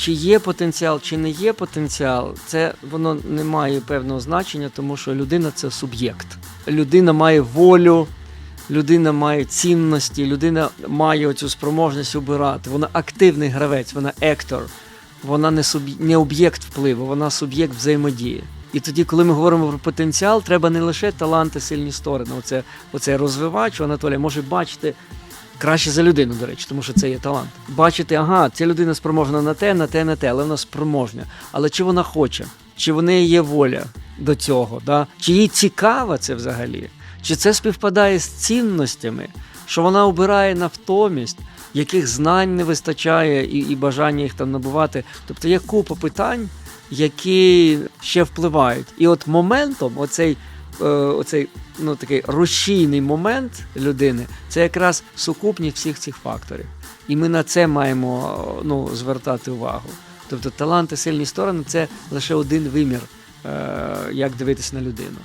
чи є потенціал, чи не є потенціал, це воно не має певного значення, тому що людина це суб'єкт. Людина має волю, людина має цінності, людина має оцю спроможність обирати. Вона активний гравець, вона ектор, вона не, суб... не об'єкт впливу, вона суб'єкт взаємодії. І тоді, коли ми говоримо про потенціал, треба не лише таланти, сильні сторони. Оце, оце розвивач Анатолія може бачити краще за людину, до речі, тому що це є талант. Бачити, ага, ця людина спроможна на те, на те, на те, але вона спроможня. Але чи вона хоче? Чи в неї є воля до цього? Да? Чи їй цікаво це взагалі? Чи це співпадає з цінностями, що вона обирає навтомість, яких знань не вистачає і, і бажання їх там набувати? Тобто є купа питань, які ще впливають. І от моментом, оцей, оцей ну, такий рушійний момент людини, це якраз сукупність всіх цих факторів. І ми на це маємо е, ну, звертати увагу. Тобто таланти, сильні сторони це лише один вимір, е, як дивитися на людину.